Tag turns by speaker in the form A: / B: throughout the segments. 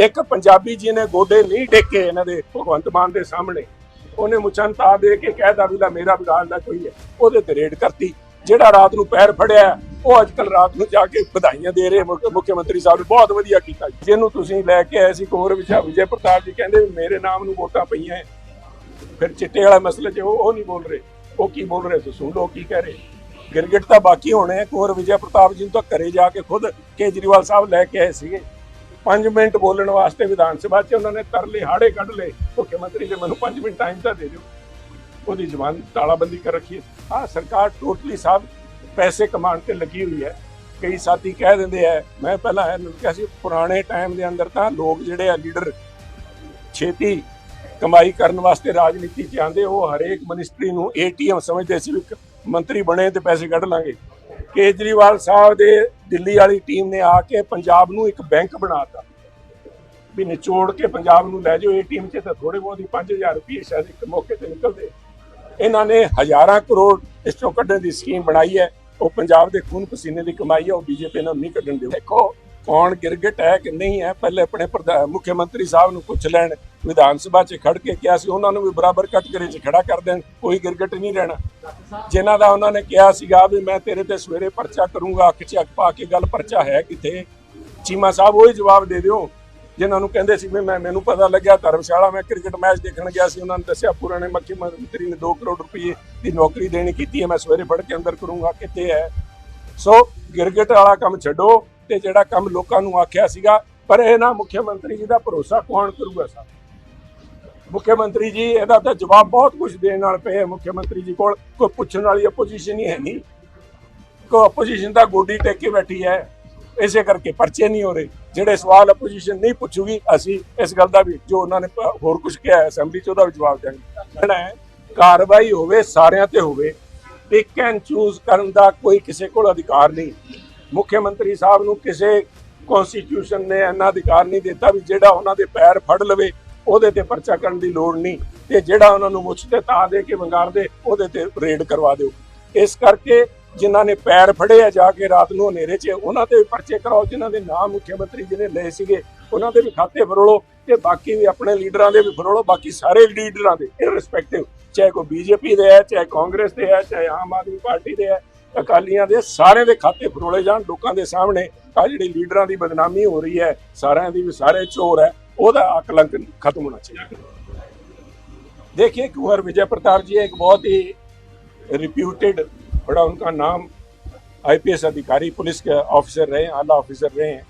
A: ਇੱਕ ਪੰਜਾਬੀ ਜੀ ਨੇ ਗੋਡੇ ਨਹੀਂ ਟੇਕੇ ਇਹਨਾਂ ਦੇ ਭਗਵੰਤ ਮਾਨ ਦੇ ਸਾਹਮਣੇ। ਉਹਨੇ ਮੁੱਛਾਂ ਦੇ ਕੇ ਕਹਿਦਾ ਵੀ ਲੈ ਮੇਰਾ ਵਿਗਾੜ ਦਾ ਕੋਈ ਹੈ। ਉਹਦੇ ਤੇ ਰੇਡ ਕਰਤੀ। ਜਿਹੜਾ ਰਾਤ ਨੂੰ ਪੈਰ ਫੜਿਆ, ਉਹ ਅੱਜ ਕੱਲ ਰਾਤ ਨੂੰ ਜਾ ਕੇ ਵਧਾਈਆਂ ਦੇ ਰਹੇ ਮੁੱਖ ਮੰਤਰੀ ਸਾਹਿਬ ਨੇ। ਬਹੁਤ ਵਧੀਆ ਕੀਤਾ ਜਿਹਨੂੰ ਤੁਸੀਂ ਲੈ ਕੇ ਆਏ ਸੀ ਕੋਰ ਵਿਜੇ ਵਿਜੇ ਪ੍ਰਤਾਪ ਜੀ ਕਹਿੰਦੇ ਮੇਰੇ ਨਾਮ ਨੂੰ ਵੋਟਾਂ ਪਈਆਂ ਹੈ। ਫਿਰ ਚਿੱਟੇ ਵਾਲਾ ਮਸਲੇ 'ਚ ਉਹ ਨਹੀਂ ਬੋਲ ਰਹੇ। ਉਹ ਕੀ ਬੋਲ ਰਹੇ ਤੁਸੀਂ ਸੁਣ ਲਓ ਕੀ ਕਹਿ ਰਹੇ। ਗਿਰਗਿਟ ਤਾਂ ਬਾਕੀ ਹੋਣੇ ਆ। ਕੋਰ ਵਿਜੇ ਪ੍ਰਤਾਪ ਜੀ ਨੂੰ ਤਾਂ ਘਰੇ ਜਾ ਕੇ ਖੁਦ ਕੇਜਰੀਵਾਲ ਸਾਹਿਬ ਲੈ ਕੇ ਆਏ ਸੀਗੇ। 5 ਮਿੰਟ ਬੋਲਣ ਵਾਸਤੇ ਵਿਧਾਨ ਸਭਾ 'ਚ ਉਹਨਾਂ ਨੇ ਤਰਲੇ ਹਾੜੇ ਕੱਢ ਲਏ। ਮੁੱਖ ਮੰਤਰੀ ਜੀ ਮੈਨੂੰ 5 ਮਿੰਟ ਟਾਈਮ ਤਾਂ ਦੇ ਦਿਓ। ਉਹਦੀ ਜ਼ਬਾਨ ਤਾਲਾਬੰਦੀ ਕਰ ਰੱਖੀ ਹੈ। ਹਾਂ ਸਰਕਾਰ ਟੋਟਲੀ ਸਾਹਿਬ ਪੈਸੇ ਕਮਾਉਣ ਤੇ ਲੱਗੀ ਹੋਈ ਹੈ। ਕਈ ਸਾਥੀ ਕਹਿ ਦਿੰਦੇ ਆ, ਮੈਂ ਪਹਿਲਾਂ ਇਹਨੂੰ ਕਿਹਾ ਸੀ, ਪੁਰਾਣੇ ਟਾਈਮ ਦੇ ਅੰਦਰ ਤਾਂ ਲੋਕ ਜਿਹੜੇ ਆ ਲੀਡਰ ਛੇਤੀ ਕਮਾਈ ਕਰਨ ਵਾਸਤੇ ਰਾਜਨੀਤੀ 'ਚ ਆਉਂਦੇ, ਉਹ ਹਰੇਕ ਮਿਨਿਸਟਰੀ ਨੂੰ ਏਟੀਐਮ ਸਮਝਦੇ ਸੀ ਵੀ ਮੰਤਰੀ ਬਣੇ ਤੇ ਪੈਸੇ ਕੱਢ ਲਾਂਗੇ। ਕੇਜਰੀਵਾਲ ਸਾਹਿਬ ਦੇ ਦਿੱਲੀ ਵਾਲੀ ਟੀਮ ਨੇ ਆ ਕੇ ਪੰਜਾਬ ਨੂੰ ਇੱਕ ਬੈਂਕ ਬਣਾਤਾ। ਵੀ ਨਿਚੋੜ ਕੇ ਪੰਜਾਬ ਨੂੰ ਲੈ ਜਾਓ, ਇਹ ਟੀਮ 'ਚ ਤਾਂ ਥੋੜੇ ਬਹੁਤ ਹੀ 5000 ਰੁਪਏ ਸ਼ਾਇਦ ਇੱਕ ਮੌਕੇ ਤੇ ਨਿਕਲਦੇ। ਇਹਨਾਂ ਨੇ ਹਜ਼ਾਰਾਂ ਕਰੋੜ ਇਸ ਤੋਂ ਕੱਢਣ ਦੀ ਸਕੀਮ ਬਣਾਈ ਹੈ। ਉਹ ਪੰਜਾਬ ਦੇ ਖੂਨ ਪਸੀਨੇ ਦੀ ਕਮਾਈ ਹੈ, ਉਹ ਬੀਜੇਪੀ ਨਾਲ ਨਹੀਂ ਕੱਢਣ ਦੇ ਦੇਖੋ ਕੌਣ ਗਿਰਗਟ ਹੈ ਕਿ ਨਹੀਂ ਹੈ, ਪਹਿਲੇ ਆਪਣੇ ਪ੍ਰਧਾ- ਮੁੱਖ ਮੰਤਰੀ ਸਾਹਿਬ ਨੂੰ ਪੁੱਛ ਲੈਣ, ਵਿਧਾਨ ਸਭਾ 'ਚ ਖੜ ਕੇ ਕਿਹਾ ਸੀ, ਉਹਨਾਂ ਨੂੰ ਵੀ ਬਰਾਬਰ ਕਟਕਰੇ 'ਚ ਖੜਾ ਕਰ ਦੇਣ, ਕੋਈ ਗਿਰਗਟ ਨਹੀਂ ਰਹਿਣਾ। ਜਿਨ੍ਹਾਂ ਦਾ ਉਹਨਾਂ ਨੇ ਕਿਹਾ ਸੀਗਾ ਵੀ ਮੈਂ ਤੇਰੇ ਤੇ ਸਵੇਰੇ ਪਰਚਾ ਕਰੂੰਗਾ, ਅੱਖ 'ਚ ਅੱਖ ਪਾ ਕੇ ਗੱਲ ਪਰਚਾ ਹੈ ਕਿੱਥੇ? ਚੀਮਾ ਸਾਹਿਬ ਉਹੀ ਜਵਾਬ ਦੇ ਦਿਓ, ਜਿਨ੍ਹਾਂ ਨੂੰ ਕਹਿੰਦੇ ਸੀ ਵੀ ਮੈਂ, ਮੈਨੂੰ ਪਤਾ ਲੱਗਿਆ ਧਰਮਸ਼ਾਲਾ ਮੈਂ ਕ੍ਰਿਕਟ ਮੈਚ ਦੇਖਣ ਗਿਆ ਸੀ, ਉਹਨਾਂ ਨੇ ਦੱਸਿਆ ਪੁਰਾਣੇ ਮੱਖੀ ਮੰਤਰੀ ਨੇ 2 ਕਰੋੜ ਰੁਪਏ ਦੀ ਨੌਕਰੀ ਦੇਣੀ ਕੀਤੀ ਹੈ, ਮੈਂ ਸਵੇਰੇ ਫੜ ਕੇ ਅੰਦਰ ਕਰੂੰਗਾ, ਕਿੱਥੇ ਹੈ? ਸੋ ਗਿਰਗਟ ਵਾਲਾ ਕੰਮ ਛੱਡੋ ਤੇ ਜਿਹੜਾ ਕੰਮ ਲੋਕਾਂ ਨੂੰ ਆਖਿਆ ਸੀਗਾ, ਪਰ ਇਹ ਨਾ ਮੁੱਖ ਮੰਤਰੀ ਜੀ ਦਾ ਭਰੋਸਾ ਕੌਣ ਕਰੂਗਾ ਸਾਹਿਬ ਮੁੱਖ ਮੰਤਰੀ ਜੀ, ਇਹਦਾ ਤਾਂ ਜਵਾਬ ਬਹੁਤ ਕੁਝ ਦੇਣ ਨਾਲ ਪਏ ਮੁੱਖ ਮੰਤਰੀ ਜੀ ਕੋਲ। ਕੋਈ ਪੁੱਛਣ ਵਾਲੀ ਆਪੋਜੀਸ਼ਨ ਹੀ ਹੈ ਨਹੀਂ। ਕੋਈ ਆਪੋਜੀਸ਼ਨ ਤਾਂ ਗੋਡੀ ਟੇਕ ਕੇ ਬੈਠੀ ਹੈ। ਇਸੇ ਕਰਕੇ ਪਰਚੇ ਨਹੀਂ ਹੋ ਰਹੇ। ਜਿਹੜੇ ਸਵਾਲ ਆਪੋਜੀਸ਼ਨ ਨਹੀਂ ਪੁੱਛੂਗੀ, ਅਸੀਂ ਇਸ ਗੱਲ ਦਾ ਵੀ ਜੋ ਉਹਨਾਂ ਨੇ ਹੋਰ ਕੁਝ ਕਿਹਾ ਅਸੈਂਬਲੀ ਚ ਉਹਦਾ ਵੀ ਜਵਾਬ ਦੇਣਗੇ ਕਹਿਣਾ ਕਾਰਵਾਈ ਹੋਵੇ, ਸਾਰਿਆਂ ਤੇ ਹੋਵੇ ਪਿਕ ਐਂਡ ਚੂਜ਼ ਕਰਨ ਦਾ ਕੋਈ ਕਿਸੇ ਕੋਲ ਅਧਿਕਾਰ ਨਹੀਂ। ਮੁੱਖ ਮੰਤਰੀ ਸਾਹਿਬ ਨੂੰ ਕਿਸੇ ਕਨਸਟੀਟਿਊਸ਼ਨ ਨੇ ਇੰਨਾ ਅਧਿਕਾਰ ਨਹੀਂ ਦਿੱਤਾ ਵੀ ਜਿਹੜਾ ਉਹਨਾਂ ਦੇ ਪੈਰ ਫੜ ਲਵੇ, ਉਹਦੇ ਤੇ ਪਰਚਾ ਕਰਨ ਦੀ ਲੋੜ ਨਹੀਂ। ਤੇ ਜਿਹੜਾ ਉਹਨਾਂ ਨੂੰ ਮੁੱਛ ਤੇ ਤਾ ਦੇ ਕੇ ਵੰਗਾਰ ਦੇ, ਉਹਦੇ ਤੇ ਰੇਡ ਕਰਵਾ ਦਿਓ। ਇਸ ਕਰਕੇ ਜਿਨ੍ਹਾਂ ਨੇ ਪੈਰ ਫੜੇ ਆ ਜਾ ਕੇ ਰਾਤ ਨੂੰ ਹਨੇਰੇ 'ਚ, ਉਹਨਾਂ ਤੇ ਵੀ ਪਰਚੇ ਕਰਾਓ, ਜਿਨ੍ਹਾਂ ਦੇ ਨਾਮ ਮੁੱਖ ਮੰਤਰੀ ਜੀ ਨੇ ਲਏ ਸੀਗੇ, ਉਹਨਾਂ ਦੇ ਵੀ ਖਾਤੇ ਫਰੋਲੋ ਤੇ ਬਾਕੀ ਵੀ ਆਪਣੇ ਲੀਡਰਾਂ ਦੇ ਵੀ ਫਰੋਲੋ, ਬਾਕੀ ਸਾਰੇ ਲੀਡਰਾਂ ਦੇ ਇਰਰਿਸਪੈਕਟਿਵ ਚਾਹੇ ਕੋਈ ਬੀਜੇਪੀ ਦੇ ਹੈ, ਚਾਹੇ ਕਾਂਗਰਸ ਦੇ ਹੈ, ਚਾਹੇ ਆਮ ਆਦਮੀ ਪਾਰਟੀ ਦੇ ਹੈ ਅਕਾਲੀਆਂ ਦੇ ਸਾਰਿਆਂ ਦੇ ਖਾਤੇ ਫਰੋਲੇ ਜਾਣ ਲੋਕਾਂ ਦੇ ਸਾਹਮਣੇ ਆ ਜਿਹੜੀ ਲੀਡਰਾਂ ਦੀ ਬਦਨਾਮੀ ਹੋ ਰਹੀ ਹੈ ਸਾਰਿਆਂ ਦੀ ਵੀ ਸਾਰੇ ਚੋਰ ਹੈ ਉਹਦਾ ਅਕਲੰਕ ਖਤਮ ਹੋਣਾ ਚਾਹੀਦਾ देखिए कुंवर विजय प्रताप जी एक बहुत ही रिप्यूटेड बड़ा उनका नाम आईपीएस अधिकारी पुलिस के ऑफिसर रहे हैं आला ऑफिसर रहे हैं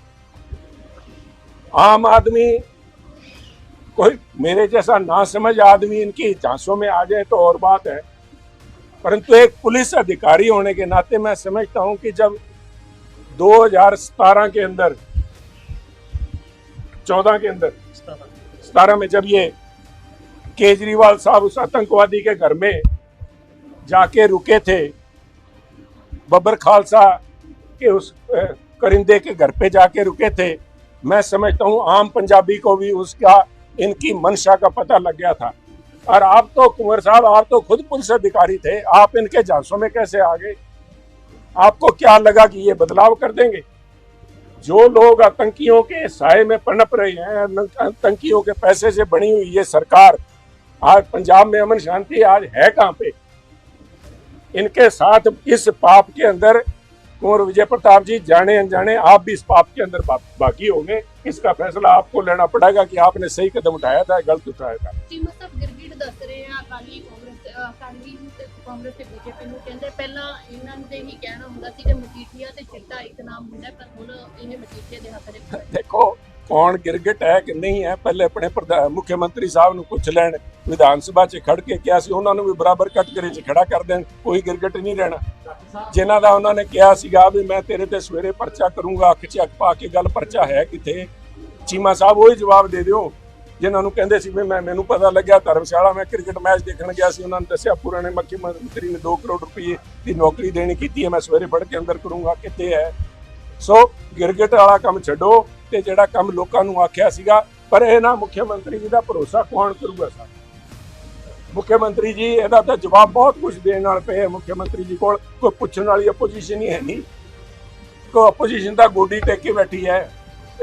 A: आम आदमी कोई मेरे जैसा ना समझ आदमी इनकी झांसों में आ जाए तो और बात है परंतु एक पुलिस अधिकारी होने के नाते मैं समझता हूँ कि जब 2017 के अंदर 14 के अंदर 17 में जब ये केजरीवाल साहब उस आतंकवादी के घर में जाके रुके थे, बब्बर खालसा के उस करिंदे के घर पे जाके रुके थे, मैं समझता हूँ आम पंजाबी को भी उसका, इनकी मंशा का पता लग गया था। और आप तो कुंवर साहब, आप तो खुद पुलिस अधिकारी थे। आप इनके झांसों में कैसे आ गए? आपको क्या लगा कि ये बदलाव कर देंगे? जो लोग आतंकियों के साय में पनप रहे हैं, आतंकियों के पैसे से बनी हुई ये सरकार, आज पंजाब में अमन शांति आज है कहाँ पे? इनके साथ इस पाप के अंदर कुंवर विजय प्रताप जी जाने अनजाने, आप भी इस पाप के अंदर बा- बाकी होंगे। इसका फैसला आपको लेना पड़ेगा कि आपने सही कदम उठाया था गलत उठाया था।
B: ਅਕਾਲੀ ਕਾਂਗਰਸ ਅਕਾਲੀ ਕਾਂਗਰਸ ਤੇ ਬੀਜੇਪੀ ਨੂੰ ਕਹਿੰਦੇ, ਪਹਿਲਾਂ ਇਹਨਾਂ ਦੇ ਹੀ ਕਹਿਣਾ ਹੁੰਦਾ ਸੀ ਕਿ ਮਜੀਠੀਆ ਤੇ ਚਿੱਟਾ ਇੱਕ ਨਾਮ ਹੁੰਦਾ ਪਰ ਹੁਣ ਇਹ ਮਜੀਠੀਆ ਦੇ ਹੱਥ ਦੇ
A: ਦੇਖੋ, ਕੌਣ ਗਿਰਗਟ ਹੈ ਕਿ ਨਹੀਂ ਹੈ, ਪਹਿਲੇ ਆਪਣੇ ਮੁੱਖ ਮੰਤਰੀ ਸਾਹਿਬ ਨੂੰ ਪੁੱਛ ਲੈਣ, ਵਿਧਾਨ ਸਭਾ 'ਚ ਖੜ ਕੇ ਕਿਹਾ ਸੀ, ਉਹਨਾਂ ਨੂੰ ਵੀ ਬਰਾਬਰ ਕਟਕਰੇ 'ਚ ਖੜਾ ਕਰ ਦੇਣ, ਕੋਈ ਗਿਰਗਟ ਨਹੀਂ ਰਹਿਣਾ। ਜਿਨ੍ਹਾਂ ਦਾ ਉਹਨਾਂ ਨੇ ਕਿਹਾ ਸੀਗਾ ਵੀ ਮੈਂ ਤੇਰੇ ਤੇ ਸਵੇਰੇ ਪਰਚਾ ਕਰੂੰਗਾ, ਅੱਖ 'ਚ ਅੱਖ ਪਾ ਕੇ ਗੱਲ, ਪਰਚਾ ਹੈ ਕਿਥੇ? ਚੀਮਾ ਸਾਹਿਬ ਉਹੀ ਜਵਾਬ ਦੇ ਦਿਓ। ਜਿਨ੍ਹਾਂ ਨੂੰ ਕਹਿੰਦੇ ਸੀ ਵੀ ਮੈਂ ਮੈਨੂੰ ਪਤਾ ਲੱਗਿਆ ਧਰਮਸ਼ਾਲਾ, ਮੈਂ ਕ੍ਰਿਕਟ ਮੈਚ ਦੇਖਣ ਗਿਆ ਸੀ, ਉਹਨਾਂ ਨੇ ਦੱਸਿਆ ਪੁਰਾਣੇ ਮੁੱਖ ਮੰਤਰੀ ਨੇ 2 ਕਰੋੜ ਰੁਪਏ ਦੀ ਨੌਕਰੀ ਦੇਣੀ ਕੀਤੀ ਹੈ, ਮੈਂ ਸਵੇਰੇ ਫੜ ਕੇ ਅੰਦਰ ਕਰੂੰਗਾ, ਕਿੱਥੇ ਹੈ। ਸੋ ਗਿਰਗਟ ਵਾਲਾ ਕੰਮ ਛੱਡੋ ਤੇ ਜਿਹੜਾ ਕੰਮ ਲੋਕਾਂ ਨੂੰ ਆਖਿਆ ਸੀਗਾ, ਪਰ ਇਹ ਨਾ ਮੁੱਖ ਮੰਤਰੀ ਜੀ ਦਾ ਭਰੋਸਾ ਕੌਣ ਕਰੂਗਾ ਸਾਨੂੰ ਮੁੱਖ ਮੰਤਰੀ ਜੀ, ਇਹਦਾ ਤਾਂ ਜਵਾਬ ਬਹੁਤ ਕੁਝ ਦੇਣ ਨਾਲ ਪਏ ਮੁੱਖ ਮੰਤਰੀ ਜੀ ਕੋਲ, ਕੋਈ ਪੁੱਛਣ ਵਾਲੀ ਆਪੋਜੀਸ਼ਨ ਹੀ ਹੈ ਨਹੀਂ। ਕੋਈ ਆਪੋਜੀਸ਼ਨ ਦਾ ਗੋਡੀ ਟੇਕ ਕੇ ਬੈਠੀ ਹੈ।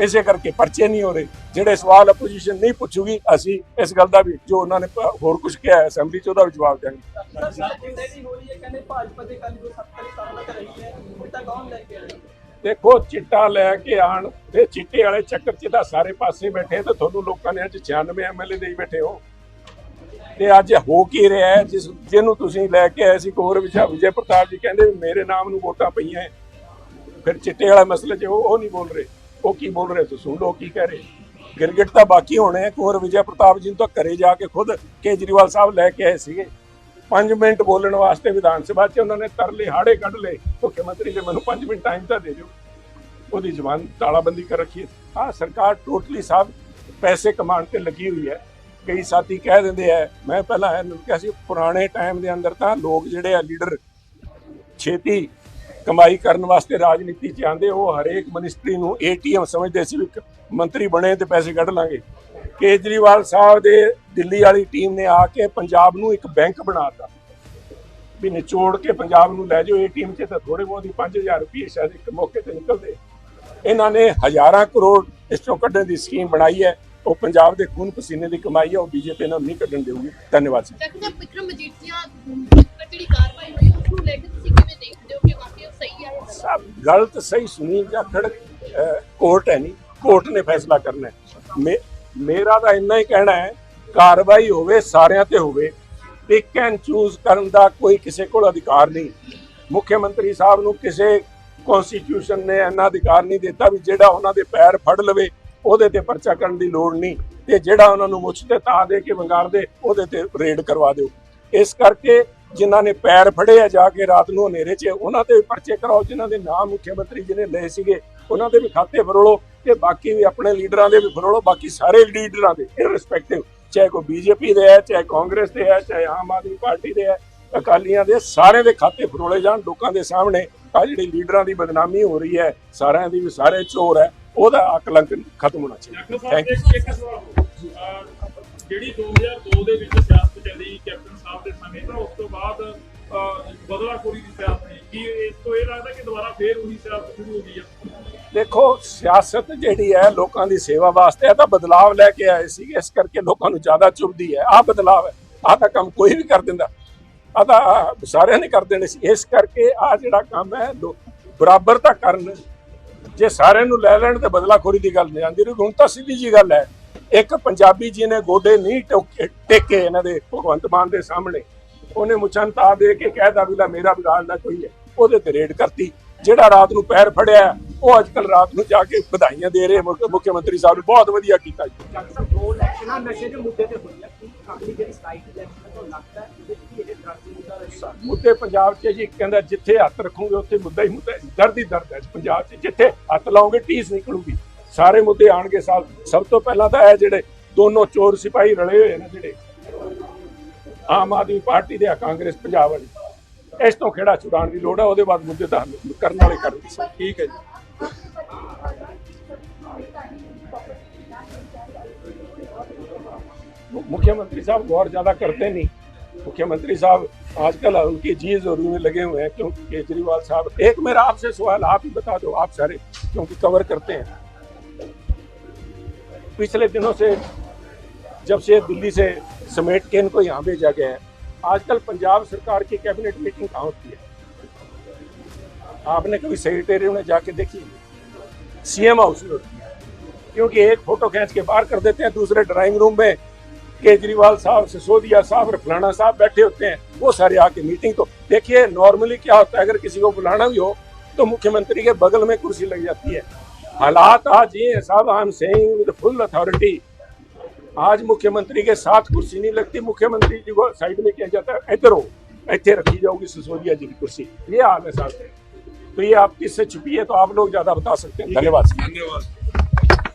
A: ਇਸੇ ਕਰਕੇ ਪਰਚੇ ਨਹੀਂ ਹੋ ਰਹੇ। ਜਿਹੜੇ ਸਵਾਲ ਆਪੋਜੀਸ਼ਨ ਨਹੀਂ ਪੁੱਛੂਗੀ ਅਸੀਂ ਇਸ ਗੱਲ ਦਾ ਵੀ ਜੋ ਉਹਨਾਂ ਨੇ ਹੋਰ ਕੁਝ ਕਿਹਾ ਹੈ ਅਸੈਂਬਲੀ ਚ ਉਹਦਾ ਵੀ ਜਵਾਬ ਦੇਵਾਂਗੇ।
C: ਸਰ ਜਿੰਨੇ ਦੀ ਹੋ ਰਹੀ ਹੈ? ਕਹਿੰਦੇ ਭਾਜਪਾ ਦੇ ਕੱਲ ਜੋ 70 ਸਾਲਾਂ ਤੱਕ ਰਹੀ ਹੈ। ਉਹ ਤਾਂ ਕੌਣ ਲੈ ਕੇ ਆਏ
A: ਦੇਖੋ ਚਿੱਟਾ ਲੈ ਕੇ ਆਣ ਤੇ ਚਿੱਟੇ ਵਾਲੇ ਚੱਕਰ 'ਚ ਤਾਂ ਸਾਰੇ ਪਾਸੇ ਬੈਠੇ ਤੇ ਤੁਹਾਨੂੰ ਲੋਕਾਂ ਨੇ ਅੱਜ 96 ਐਮਐਲਏ ਦੇਈ ਬੈਠੇ ਹੋ। ਤੇ ਅੱਜ ਹੋ ਕੀ ਰਿਹਾ ਹੈ? ਜਿਸ ਜਿਹਨੂੰ ਤੁਸੀਂ ਲੈ ਕੇ ਆਏ ਸੀ ਕੋਰ ਵਿਜੇ ਵਿਜੇ ਪ੍ਰਤਾਪ ਜੀ ਕਹਿੰਦੇ ਮੇਰੇ ਨਾਮ ਨੂੰ ਵੋਟਾਂ ਪਈਆਂ ਹੈ। ਫਿਰ ਚਿੱਟੇ ਵਾਲਾ ਮਸਲੇ 'ਚ ਉਹ ਉਹ ਨਹੀਂ ਬੋਲ ਰਹੇ। ਉਹ ਕੀ ਬੋਲ ਰਹੇ ਤੁਸੀਂ? ਸੁਣ ਲਓ ਕੀ ਕਹਿ ਰਹੇ? ਗਿਰਗਿਟ ਤਾਂ ਬਾਕੀ ਹੋਣੇ ਆ। ਕੋਰ ਵਿਜੇ ਪ੍ਰਤਾਪ ਜੀ ਨੂੰ ਤਾਂ ਘਰੇ ਜਾ ਕੇ ਖੁਦ ਕੇਜਰੀਵਾਲ ਸਾਹਿਬ ਲੈ ਕੇ ਆਏ ਸੀਗੇ। 5 ਮਿੰਟ ਬੋਲਣ ਵਾਸਤੇ ਵਿਧਾਨ ਸਭਾ 'ਚ ਉਹਨਾਂ ਨੇ ਤਰਲੇ, ਹਾੜੇ ਕੱਢ ਲਏ। ਮੁੱਖ ਮੰਤਰੀ ਦੇ ਮੈਨੂੰ 5 ਮਿੰਟ ਟਾਈਮ ਤਾਂ ਦੇ ਦਿਓ। ਉਹਦੀ ਜ਼ਬਾਨ ਤਾਲਾਬੰਦੀ ਕਰ ਰੱਖੀ ਹੈ। ਆ ਸਰਕਾਰ ਟੋਟਲੀ ਸਾਹਿਬ ਪੈਸੇ ਕਮਾਉਣ ਤੇ ਲੱਗੀ ਹੋਈ ਹੈ। ਕਈ ਸਾਥੀ ਕਹਿ ਦਿੰਦੇ ਆ, ਮੈਂ ਪਹਿਲਾਂ ਇਹਨੂੰ ਕਿਹਾ ਸੀ, ਪੁਰਾਣੇ ਟਾਈਮ ਦੇ ਅੰਦਰ ਤਾਂ ਲੋਕ ਜਿਹੜੇ ਆ ਲੀਡਰ ਛੇਤੀ ਕਮਾਈ ਕਰਨ ਵਾਸਤੇ ਰਾਜਨੀਤੀ ਚ ਆਂਦੇ ਉਹ ਹਰੇਕ ਮਿਨਿਸਟਰੀ ਨੂੰ ਏਟੀਐਮ ਸਮਝਦੇ ਸੀ ਵੀ ਮੰਤਰੀ ਬਣੇ ਤੇ ਪੈਸੇ ਕੱਢ ਲਾਂਗੇ। ਕੇਜਰੀਵਾਲ ਸਾਹਿਬ ਦੇ ਦਿੱਲੀ ਵਾਲੀ ਟੀਮ ਨੇ ਆ ਕੇ ਪੰਜਾਬ ਨੂੰ ਇੱਕ ਬੈਂਕ ਬਣਾਤਾ। ਵੀ ਨਿਚੋੜ ਕੇ ਪੰਜਾਬ ਨੂੰ ਲੈ ਜਾਓ ਏਟੀਐਮ 'ਚ ਤਾਂ ਥੋੜੇ ਬਹੁਤ ਹੀ 5000 ਰੁਪਏ ਸ਼ਾਇਦ ਇੱਕ ਮੌਕੇ ਤੇ ਨਿਕਲਦੇ। ਇਹਨਾਂ ਨੇ ਹਜ਼ਾਰਾਂ ਕਰੋੜ ਇਸ ਤੋਂ ਕੱਢਣ ਦੀ ਸਕੀਮ ਬਣਾਈ ਹੈ। ਉਹ ਪੰਜਾਬ ਦੇ ਖੂਨ ਪਸੀਨੇ ਦੀ ਕਮਾਈ ਹੈ, ਉਹ ਬੀਜੇਪੀ ਨਾਲ ਨਹੀਂ ਕੱਢਣ ਦੇਊਗੀ। ਧੰਨਵਾਦ ਜੀ।
B: ਵਿਕਰਮ ਮਜੀਠੀਆ ਜਿਹੜੀ ਕਾਰਵਾਈ ਹੋਈ, ਉਸ ਨੂੰ ਲੈ ਕੇ
A: ਸਭ ਗਲਤ ਸਹੀ ਸੁਨੀਲ ਜਾਂ ਖੜਕ ਕੋਰਟ ਹੈ ਨਹੀਂ ਕੋਰਟ ਨੇ ਫੈਸਲਾ ਕਰਨਾ ਹੈ ਮੇ- ਮੇਰਾ ਤਾਂ ਇੰਨਾ ਹੀ ਕਹਿਣਾ ਹੈ ਕਾਰਵਾਈ ਹੋਵੇ ਸਾਰਿਆਂ ਤੇ ਹੋਵੇ ਪਿਕ ਐਂਡ ਚੂਜ਼ ਕਰਨ ਦਾ ਕੋਈ ਕਿਸੇ ਕੋਲ ਅਧਿਕਾਰ ਨਹੀਂ ਮੁੱਖ ਮੰਤਰੀ ਸਾਹਿਬ ਨੂੰ ਕਿਸੇ ਕਨਸਟੀਟਿਊਸ਼ਨ ਨੇ ਇੰਨਾ ਅਧਿਕਾਰ ਨਹੀਂ ਦਿੱਤਾ ਵੀ ਜਿਹੜਾ ਉਹਨਾਂ ਦੇ ਪੈਰ ਫੜ ਲਵੇ ਉਹਦੇ ਤੇ ਪਰਚਾ ਕਰਨ ਦੀ ਲੋੜ ਨਹੀਂ ਤੇ ਜਿਹੜਾ ਉਹਨਾਂ ਨੂੰ ਮੁੱਛ ਤੇ ਤਾ ਦੇ ਕੇ ਵੰਗਾਰ ਦੇ ਉਹਦੇ ਤੇ ਰੇਡ ਕਰਵਾ ਦਿਓ ਇਸ ਕਰਕੇ ਜਿਨ੍ਹਾਂ ਨੇ ਪੈਰ ਫੜੇ ਆ ਜਾ ਕੇ ਰਾਤ ਨੂੰ ਹਨੇਰੇ 'ਚ ਉਹਨਾਂ ਤੇ ਵੀ ਪਰਚੇ ਕਰਾਓ ਜਿਨ੍ਹਾਂ ਦੇ ਨਾਮ ਮੁੱਖ ਮੰਤਰੀ ਜੀ ਨੇ ਲਏ ਸੀਗੇ ਉਹਨਾਂ ਦੇ ਵੀ ਖਾਤੇ ਫਰੋਲੋ ਤੇ ਬਾਕੀ ਵੀ ਆਪਣੇ ਲੀਡਰਾਂ ਦੇ ਵੀ ਫਰੋਲੋ ਬਾਕੀ ਸਾਰੇ ਲੀਡਰਾਂ ਦੇ ਇਰਰਿਸਪੈਕਟਿਵ ਚਾਹੇ ਕੋਈ ਬੀਜੇਪੀ ਦੇ ਹੈ ਚਾਹੇ ਕਾਂਗਰਸ ਦੇ ਹੈ ਚਾਹੇ ਆਮ ਆਦਮੀ ਪਾਰਟੀ ਦੇ ਹੈ ਅਕਾਲੀਆਂ ਦੇ ਸਾਰੇ ਦੇ ਖਾਤੇ ਫਰੋਲੇ ਜਾਣ ਲੋਕਾਂ ਦੇ ਸਾਹਮਣੇ ਆ ਜਿਹੜੀ ਲੀਡਰਾਂ ਦੀ ਬਦਨਾਮੀ ਹੋ ਰਹੀ ਹੈ ਸਾਰਿਆਂ ਦੀ ਵੀ ਸਾਰੇ ਚੋਰ ਹੈ ਉਹਦਾ ਅਕਲੰਕ ਖਤਮ ਹੋਣਾ ਚਾਹੀਦਾ। ਥੈਂਕ ਯੂ
D: ਜਿਹੜੀ 2002 ਦੇ ਵਿੱਚ ਸਿਆਸਤ ਚੱਲੀ, ਕੈਪਟਨ ਸਾਹਿਬ ਦੇ ਸਮੇਂ, ਤਾਂ ਉਸ ਤੋਂ ਬਾਅਦ ਬਦਲਾਖੋਰੀ ਦੀ ਸਿਆਸਤ ਨੇ ਕੀ ਇਸ ਤੋਂ ਇਹ ਲੱਗਦਾ ਕਿ ਦੁਬਾਰਾ ਫੇਰ ਉਹੀ ਸਿਆਸਤ ਸ਼ੁਰੂ ਹੋ ਗਈ ਆ?
A: ਦੇਖੋ, ਸਿਆਸਤ ਜਿਹੜੀ ਹੈ ਲੋਕਾਂ ਦੀ ਸੇਵਾ ਵਾਸਤੇ ਹੈ ਤਾਂ ਬਦਲਾਵ ਲੈ ਕੇ ਆਏ ਸੀ ਇਸ ਕਰਕੇ ਲੋਕਾਂ ਨੂੰ ਜ਼ਿਆਦਾ ਚੁਭਦੀ ਹੈ। ਆਹ ਬਦਲਾਵ ਹੈ। ਆਹ ਤਾਂ ਕੰਮ ਕੋਈ ਵੀ ਕਰ ਦਿੰਦਾ। ਆਹ ਤਾਂ ਸਾਰਿਆਂ ਨੇ ਕਰ ਦੇਣੇ ਸੀ। ਇਸ ਕਰਕੇ ਆਹ ਜਿਹੜਾ ਕੰਮ ਹੈ ਬਰਾਬਰ ਤਾਂ ਕਰਨ। ਜੇ ਸਾਰਿਆਂ ਨੂੰ ਲੈ ਲੈਣ, ਤੇ ਬਦਲਾਖੋਰੀ ਦੀ ਗੱਲ ਨਹੀਂ ਆਉਂਦੀ। ਰਹੀ ਹੁਣ ਤਾਂ ਸਿੱਧੀ ਜੀ ਗੱਲ ਹੈ। ਇੱਕ ਪੰਜਾਬੀ ਜੀ ਨੇ ਗੋਡੇ ਨਹੀਂ ਟੋਕੇ- ਟੇਕੇ ਇਹਨਾਂ ਦੇ ਭਗਵੰਤ ਮਾਨ ਦੇ ਸਾਹਮਣੇ। ਉਹਨੇ ਮੁਛਨ ਤਾ ਦੇ ਕੇ ਕਹਿਦਾ ਵੀ ਲੈ ਮੇਰਾ ਵਿਗਾੜ ਨਾ ਕੋਈ ਹੈ। ਉਹਦੇ ਤੇ ਰੇਡ ਕਰਤੀ। ਜਿਹੜਾ ਰਾਤ ਨੂੰ ਪੈਰ ਫੜਿਆ ਉਹ ਅੱਜ ਕੱਲ ਰਾਤ ਨੂੰ ਜਾ ਕੇ ਵਧਾਈਆਂ ਦੇ ਰਹੇ ਮੁੱਖ ਮੰਤਰੀ ਸਾਹਿਬ ਨੇ। ਬਹੁਤ ਵਧੀਆ ਕੀਤਾ ਜੀ।
C: ਡਾਕਟਰ ਸਾਹਿਬ ਦੋ ਇਲੈਕਸ਼ਨਾਂ ਨਸ਼ੇ ਦੇ ਮੁੱਦੇ ਤੇ ਹੋਈਆਂ ਕੀ ਜਿਹੜੀ ਇਲੈਕਸ਼ਨ ਤੋਂ ਲੱਗਦਾ
A: ਪੰਜਾਬ 'ਚ ਜੀ ਕਹਿੰਦਾ ਜਿੱਥੇ ਹੱਥ ਰੱਖੋਗੇ ਉੱਥੇ ਮੁੱਦਾ ਹੀ ਮੁੱਦਾ ਦਰਦ ਹੀ। ਦਰਦ ਹੈ ਪੰਜਾਬ 'ਚ। ਜਿੱਥੇ ਹੱਥ ਲਾਓਗੇ ਟੀਸ ਨਿਕਲੂਗੀ। ਸਾਰੇ ਮੁੱਦੇ ਆਣਗੇ ਸਾਲ ਸਭ ਤੋਂ ਪਹਿਲਾਂ ਤਾਂ ਇਹ ਜਿਹੜੇ ਦੋਨੋਂ ਚੋਰ ਸਿਪਾਹੀ ਰਲੇ ਹੋਏ ਨੇ ਜਿਹੜੇ ਆਮ ਆਦਮੀ ਪਾਰਟੀ ਦੇ ਆ ਕਾਂਗਰਸ ਪੰਜਾਬ ਵਾਲੀ ਇਸ ਤੋਂ ਖੇੜਾ ਛੁਡਾਉਣ ਦੀ ਲੋੜ ਹੈ ਉਹਦੇ ਬਾਅਦ ਮੁੱਦੇ ਤਾਂ ਹੱਲ ਕਰਨ ਵਾਲੇ ਕਰਨਗੇ ਠੀਕ ਹੈ ਜੀ मुख्यमंत्री साहब गौर ज्यादा करते नहीं मुख्यमंत्री साहब आजकल उनकी जी जोरू में लगे हुए हैं क्योंकि केजरीवाल साहब एक मेरा आपसे सवाल आप ही बता दो आप सारे क्योंकि कवर करते हैं पिछले दिनों से जब से दिल्ली से समेट के इनको यहाँ भेजा गया है, आजकल पंजाब सरकार की कैबिनेट मीटिंग कहाँ होती है? आपने कभी सेक्रेटेरियट में जाके देखी? सीएम हाउस में होती है। क्योंकि एक फ़ोटो खींच के बाहर कर देते हैं, दूसरे ड्राइंग रूम में केजरीवाल साहब सिसोदिया साहब फलाना साहब बैठे होते हैं, वो सारे आके मीटिंग तो देखिए नॉर्मली क्या होता है, अगर किसी को बुलाना भी हो तो मुख्यमंत्री के बगल में कुर्सी लग जाती है। हालात आज ये है साहब I am saying with full authority आज मुख्यमंत्री के साथ कुर्सी नहीं लगती मुख्यमंत्री जी को साइड में किया जाता है इधर हो ਇੱਥੇ ਰੱਖੀ ਜਾਊਗੀ सिसोदिया जी की कुर्सी ये हाल है साहब तो ये आप किससे छुपी है तो आप लोग ज्यादा बता सकते हैं धन्यवाद
D: ਧੰਨਵਾਦ